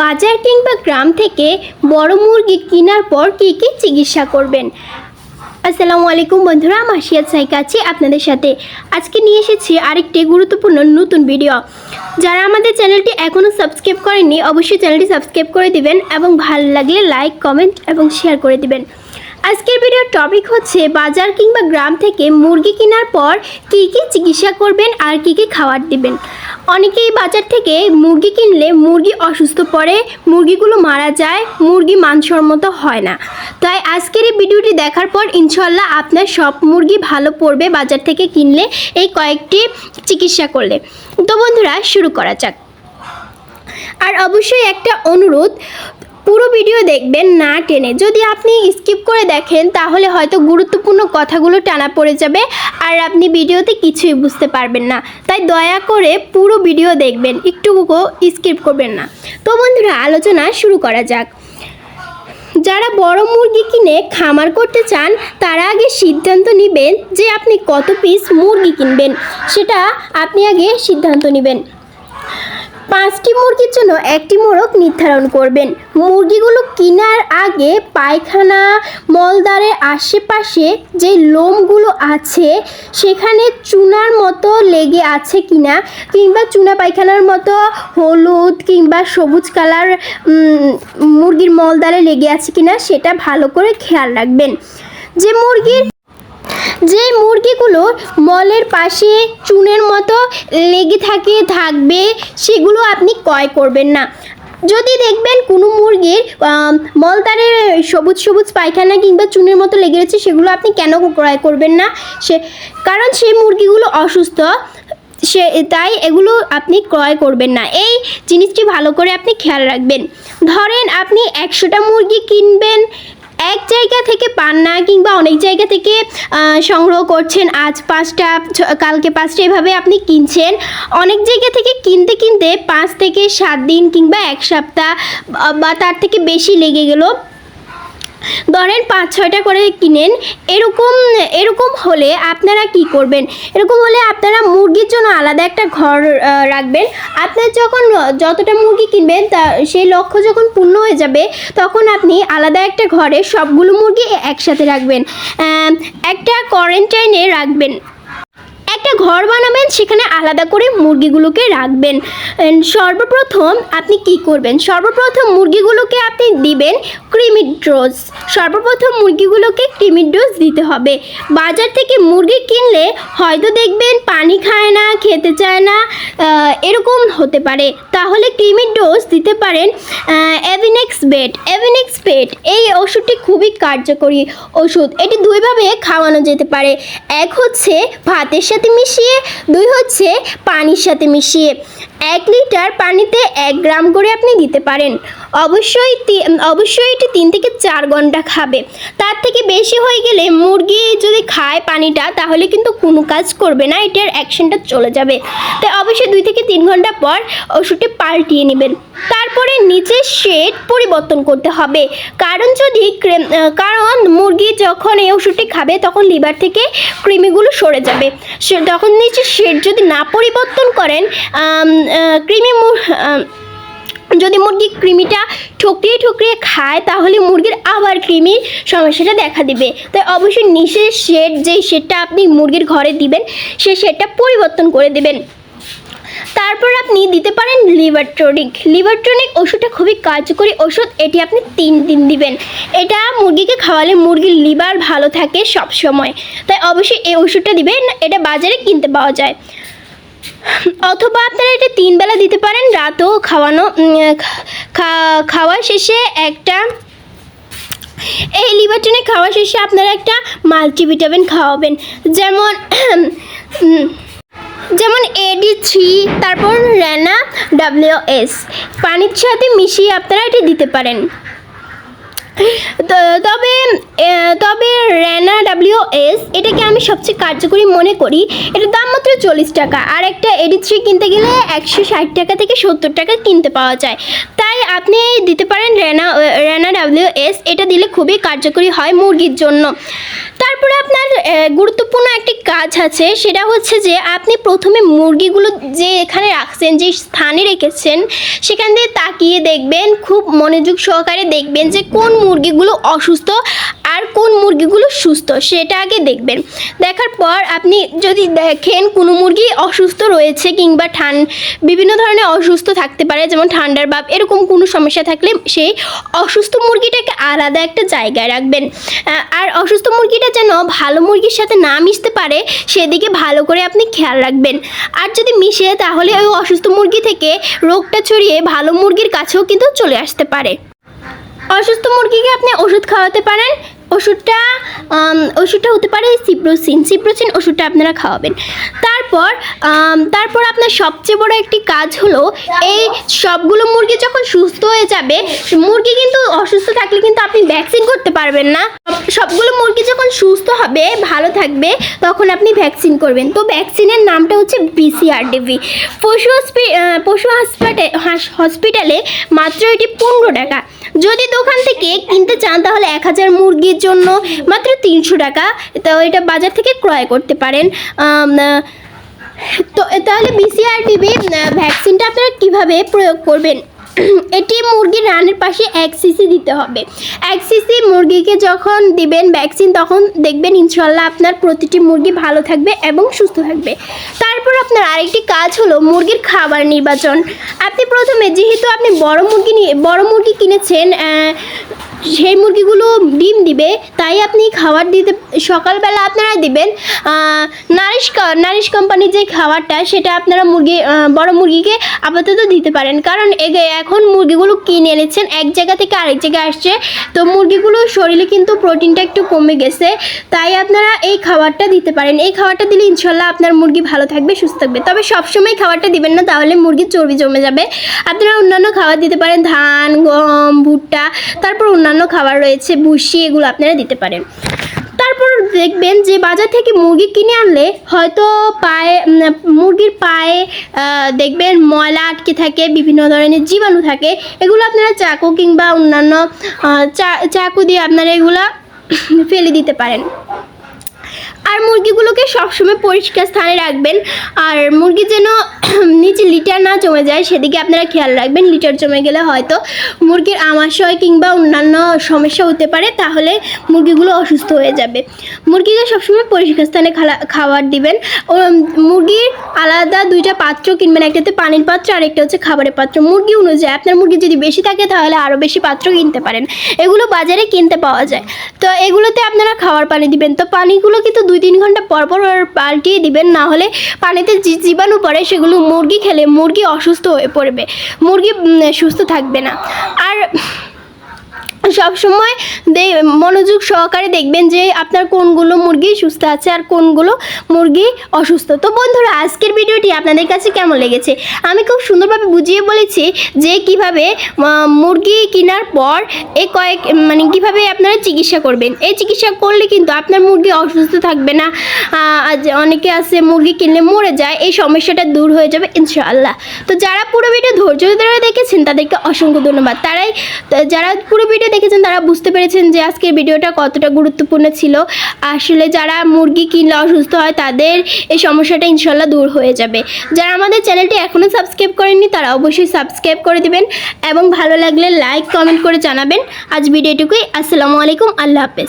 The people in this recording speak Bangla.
বাজার কিংবা গ্রাম থেকে বড় মুরগি কেনার পর কী কী চিকিৎসা করবেন? আসসালামু আলাইকুম বন্ধুরা মাসিয়াত সাইকা আছি আপনাদের সাথে। আজকে নিয়ে এসেছি আরেকটি গুরুত্বপূর্ণ নতুন ভিডিও। যারা আমাদের চ্যানেলটি এখনও সাবস্ক্রাইব করেননি, অবশ্যই চ্যানেলটি সাবস্ক্রাইব করে দিবেন এবং ভালো লাগলে লাইক, কমেন্ট এবং শেয়ার করে দিবেন। আজকের ভিডিওর টপিক হচ্ছে বাজার কিংবা গ্রাম থেকে মুরগি কেনার পর কী কী চিকিৎসা করবেন আর কী কী খাবার দিবেন। অনেকেই বাজার থেকে মুরগি কিনলে মুরগি অসুস্থ পড়ে, মুরগিগুলো মারা যায়, মুরগি মানসম্মত হয় না। তাই আজকের এই ভিডিওটি দেখার পর ইনশাল্লাহ আপনার সব মুরগি ভালো পড়বে বাজার থেকে কিনলে এই কয়েকটি চিকিৎসা করলে। তো বন্ধুরা, শুরু করা যাক। আর অবশ্যই একটা অনুরোধ পুরো ভিডিও দেখবেন না টেনে। যদি আপনি স্কিপ করে দেখেন, তাহলে হয়তো গুরুত্বপূর্ণ কথাগুলো টানা পড়ে যাবে আর আপনি ভিডিওতে কিছুই বুঝতে পারবেন না। তাই দয়া করে পুরো ভিডিও দেখবেন, একটুকু স্কিপ করবেন না। তো বন্ধুরা, আলোচনা শুরু করা যাক। যারা বড় মুরগি কিনে খামার করতে চান, তারা আগে সিদ্ধান্ত নেবেন যে আপনি কত পিস মুরগি কিনবেন। সেটা আপনি আগে সিদ্ধান্ত নেবেন। পাঁচটি মুরগির জন্য একটি মোরগ নির্ধারণ করবেন। মুরগিগুলো কেনার আগে পায়খানা মলদারের আশেপাশে যে লোমগুলো আছে, সেখানে চুনার মতো লেগে আছে কিনা, কিংবা চুনা পায়খানার মতো হলুদ কিংবা সবুজ কালার মুরগির মলদারে লেগে আছে কিনা, সেটা ভালো করে খেয়াল রাখবেন। যে মুরগির যে মুরগিগুলো মলের পাশে চুনের মতো লেগে থাকে থাকবে সেগুলো আপনি ক্রয় করবেন না। যদি দেখবেন কোনো মুরগির আম, মলদারে সবুজ সবুজ পায়খানা কিংবা চুনের মতো লেগে রয়েছে সেগুলো আপনি কেন ক্রয় করবেন না? সে কারণ সেই মুরগিগুলো অসুস্থ সে তাই এগুলো আপনি ক্রয় করবেন না। এই জিনিসটি ভালো করে আপনি খেয়াল রাখবেন। ধরেন আপনি একশোটা মুরগি কিনবেন এক জায়গা থেকে পান না কিংবা অনেক জায়গা থেকে সংগ্রহ করছেন। আজ পাঁচটা কালকে পাঁচটা এভাবে আপনি কিনছেন। অনেক জায়গা থেকে কিনতে কিনতে পাঁচ থেকে সাত দিন কিংবা এক সপ্তাহ বা- তার থেকে বেশি লেগে গেল। ধরেন পাঁচ, ছয়টা করে কিনেন, এরকম এরকম হলে আপনারা কি করবেন? এরকম হলে আপনারা মুরগির জন্য আলাদা একটা ঘর রাখবেন। আপনার যখন, যতটা মুরগি কিনবেন, তা, সেই লক্ষ্য যখন পূর্ণ হয়ে যাবে, তখন আপনি আলাদা একটা ঘরে সবগুলো মুরগি একসাথে রাখবেন। একটা কোয়ারেন্টাইনে রাখবেন। একটা ঘর বানাবেন, সেখানে আলাদা করে মুরগিগুলোকে রাখবেন। সর্বপ্রথম আপনি কি করবেন? সর্বপ্রথম মুরগিগুলোকে আপনি দিবেন ক্রিমিড ডোজ। সর্বপ্রথম মুরগিগুলোকে ক্রিমির ডোজ দিতে হবে। বাজার থেকে মুরগি কিনলে হয়তো দেখবেন পানি খায় না, খেতে চায় না এরকম হতে পারে। তাহলে ক্রিমির ডোজ দিতে পারেন এভিনেক্স বেড। এভিনেক্স বেড, এই ওষুধটি খুবই কার্যকরী ওষুধ। এটি দুইভাবে খাওয়ানো যেতে পারে। এক হচ্ছে ভাতের সাথে মিশিয়ে দুই হচ্ছে পানির সাথে মিশিয়ে। এক লিটার পানিতে এক গ্রাম করে আপনি দিতে পারেন। অবশ্যই অবশ্যই এটি তিন থেকে চার ঘণ্টা খাবে। তার থেকে বেশি হয়ে গেলে মুরগি যদি খায় পানিটা, তাহলে কিন্তু কোনো কাজ করবে না, এটার অ্যাকশনটা চলে যাবে। তাই অবশ্যই দুই থেকে তিন ঘণ্টা পর ওষুধটি পাল্টিয়ে নেবেন। তারপরে নিচের শেড পরিবর্তন করতে হবে। কারণ যদি কারণ মুরগি যখন এই ওষুধটি খাবে, তখন লিভার থেকে কৃমিগুলো সরে যাবে। তখন নিচের শেড যদি না পরিবর্তন করেন কৃমি যদি মুরগি কৃমিটা ঠকরিয়ে ঠকরিয়ে খায়, তাহলে মুরগির আবার কৃমির সমস্যাটা দেখা দিবে। তাই অবশ্যই নিচের শেড যেই শেডটা আপনি মুরগির ঘরে দিবেন, সেই শেডটা পরিবর্তন করে দেবেন। তারপর আপনি দিতে পারেন লিভার টনিক লিভার টনিক ওষুধটা খুবই কার্যকরী ওষুধ, এটি আপনি তিন দিন দিবেন। এটা মুরগিকে খাওয়ালে মুরগির লিভার ভালো থাকে সব সময় তাই অবশ্যই এই ওষুধটা দিবেন, এটা বাজারে কিনতে পাওয়া যায়। অথবা আপনারা এটা তিন বেলা দিতে পারেন, রাতেও খাওয়ানো খাওয়া শেষে একটা, এই লিভারটনে খাওয়া শেষে আপনারা একটা মাল্টিভিটামিন খাওয়াবেন। যেমন যেমন এডি থ্রি তারপর র্যানা ডাব্লিউ এস। পানির সাথে মিশিয়ে আপনারা এটি দিতে পারেন। তবে তবে র্যানা ডাব্লিউ এস এটাকে আমি সবচেয়ে কার্যকরী মনে করি। এটার দাম মাত্র চল্লিশ টাকা। আর একটা এডি থ্রি কিনতে গেলে একশো ষাট টাকা থেকে সত্তর টাকা কিনতে পাওয়া যায়। তাই আপনি দিতে পারেন রেনা রেনা ডাব্লিউ এস এটা দিলে খুবই কার্যকরী হয় মুরগির জন্য। তারপরে আপনার গুরুত্বপূর্ণ একটি কাজ আছে, সেটা হচ্ছে যে আপনি প্রথমে মুরগিগুলো যে এখানে রাখছেন, যে স্থানে রেখেছেন, সেখান দিয়ে তাকিয়ে দেখবেন, খুব মনোযোগ সহকারে দেখবেন যে কোন মুরগিগুলো অসুস্থ আর কোন মুরগিগুলো সুস্থ, সেটা আগে দেখবেন। দেখার পর আপনি যদি দেখেন কোনো মুরগি অসুস্থ রয়েছে কিংবা ঠান, বিভিন্ন ধরনের অসুস্থ থাকতে পারে, যেমন ঠান্ডার ভাব, এরকম কোনো সমস্যা থাকলে সেই অসুস্থ মুরগিটাকে আলাদা একটা জায়গায় রাখবেন। আর অসুস্থ মুরগিটা যেন ভালো মুরগির সাথে না মিশতে পারে, সেদিকে ভালো করে আপনি খেয়াল রাখবেন। আর যদি মিশে, তাহলে ওই অসুস্থ মুরগি থেকে রোগটা ছড়িয়ে ভালো মুরগির কাছেও কিন্তু চলে আসতে পারে। অসুস্থ মুরগিকে আপনি ওষুধ খাওয়াতে পারেন ওষুধটা ওষুধটা হতে পারে সিপ্রোসিন। সিপ্রোসিন ওষুধটা আপনারা খাওয়াবেন। তারপর তারপর আপনার সবচেয়ে বড় একটি কাজ হলো এই সবগুলো মুরগি যখন সুস্থ হয়ে যাবে, মুরগি কিন্তু অসুস্থ থাকলে কিন্তু আপনি ভ্যাকসিন করতে পারবেন না। সবগুলো মুরগি যখন সুস্থ হবে, ভালো থাকবে, তখন আপনি ভ্যাকসিন করবেন। তো ভ্যাকসিনের নামটা হচ্ছে বিসিআরডিভি পশু পশু হসপিটালে হসপিটালে মাত্র এটি পনেরো টাকা। যদি দোকান থেকে কিনতে চান, তাহলে এক হাজার মুরগির জন্য মাত্র তিনশো টাকা। তো এটা বাজার থেকে ক্রয় করতে পারেন। তো তাহলে বিসিআর টিভি ভ্যাকসিনটা আপনারা কীভাবে প্রয়োগ করবেন? এটি মুরগির রানের পাশে এক সিসি দিতে হবে। এক সিসি মুরগিকে যখন দিবেন ভ্যাকসিন তখন দেখবেন ইনশাল্লাহ আপনার প্রতিটি মুরগি ভালো থাকবে এবং সুস্থ থাকবে। তারপর আপনার আরেকটি কাজ হলো মুরগির খাবার নির্বাচন। আপনি প্রথমে যেহেতু আপনি বড় মুরগি নিয়ে, বড় মুরগি কিনেছেন সেই মুরগিগুলো ডিম দিবে, তাই আপনি খাবার দিতে, সকালবেলা আপনারা দিবেন নারিশ নারিশ কোম্পানির যে খাবারটা, সেটা আপনারা মুরগি বড় মুরগিকে আপাতত দিতে পারেন। কারণ এখন মুরগিগুলো কিনে এনেছেন, এক জায়গা থেকে আরেক জায়গায় আসছে। তো মুরগিগুলোর শরীরে কিন্তু প্রোটিনটা একটু কমে গেছে, তাই আপনারা এই খাবারটা দিতে পারেন। এই খাবারটা দিলে ইনশাল্লাহ আপনার মুরগি ভালো থাকবে, সুস্থ থাকবে। তবে সবসময় খাবারটা দিবেন না, তাহলে মুরগির চর্বি জমে যাবে। আপনারা অন্যান্য খাবার দিতে পারেন, ধান, গম, ভুট্টা, তারপর অন্যান্য খাবার রয়েছে, ভুসি এগুলো আপনারা দিতে পারেন। তারপর দেখবেন যে বাজার থেকে মুরগি কিনে আনলে হয়তো পায়ে মুরগির পায়ে দেখবেন ময়লা আটকে থাকে, বিভিন্ন ধরনের জীবাণু থাকে, এগুলো আপনারা চাকু কিংবা অন্যান্য চাকু দিয়ে আপনারা এগুলো ফেলে দিতে পারেন। আর মুরগিগুলোকে সবসময় পরিষ্কার স্থানে রাখবেন। আর মুরগি যেন নিচে লিটার না জমে যায়, সেদিকে আপনারা খেয়াল রাখবেন। লিটার জমে গেলে হয়তো মুরগির আমাশয় কিংবা অন্যান্য সমস্যা হতে পারে, তাহলে মুরগিগুলো অসুস্থ হয়ে যাবে। মুরগিকে সবসময় পরিষ্কার স্থানে খাবার দিবেন। মুরগির আলাদা দুইটা পাত্র কিনবেন, একটাতে পানির পাত্র আর একটা হচ্ছে খাবারের পাত্র। মুরগি অনুযায়ী আপনার মুরগি যদি বেশি থাকে, তাহলে আরও বেশি পাত্র কিনতে পারেন। এগুলো বাজারে কিনতে পাওয়া যায়। তো এগুলোতে আপনারা খাওয়ার পানি দিবেন। তো পানিগুলো কিন্তু দুই তিন ঘণ্টা পরপর পর পাল্টিয়ে দিবেন, না হলে পানিতে জীবাণু পড়ে, সেগুলো মুরগি খেলে মুরগি অসুস্থ হয়ে পড়বে। মুরগি সুস্থ থাকবে না। আর সব সময় দে মনোযোগ সহকারে দেখবেন যে আপনার কোনগুলো মুরগি সুস্থ আছে আর কোনগুলো মুরগি অসুস্থ। তো বন্ধুরা, আজকের ভিডিওটি আপনাদের কাছে কেমন লেগেছে? আমি খুব সুন্দরভাবে বুঝিয়ে বলেছি যে কীভাবে মুরগি কেনার পর এ কয়েক মানে কীভাবে আপনারা চিকিৎসা করবেন। এই চিকিৎসা করলে কিন্তু আপনার মুরগি অসুস্থ থাকবে না। আজ অনেকে আছে মুরগি কিনলে মরে যায়, এই সমস্যাটা দূর হয়ে যাবে ইনশাআল্লাহ। তো যারা পুরো ভিডিও ধৈর্য ধরে দেখেছেন, তাদেরকে অসংখ্য ধন্যবাদ। তারাই যারা পুরো ভিডিও দেখেছেন, তারা বুঝতে পেরেছেন যে আজকের ভিডিওটা কতটা গুরুত্বপূর্ণ ছিল। আসলে যারা মুরগি কিনলে অসুস্থ হয়, তাদের এই সমস্যাটা ইনশাল্লাহ দূর হয়ে যাবে। যারা আমাদের চ্যানেলটি এখনও সাবস্ক্রাইব করেননি, তারা অবশ্যই সাবস্ক্রাইব করে দিবেন এবং ভালো লাগলে লাইক, কমেন্ট করে জানাবেন। আজ ভিডিওটুকুই। আসসালামু আলাইকুম, আল্লাহ হাফেজ।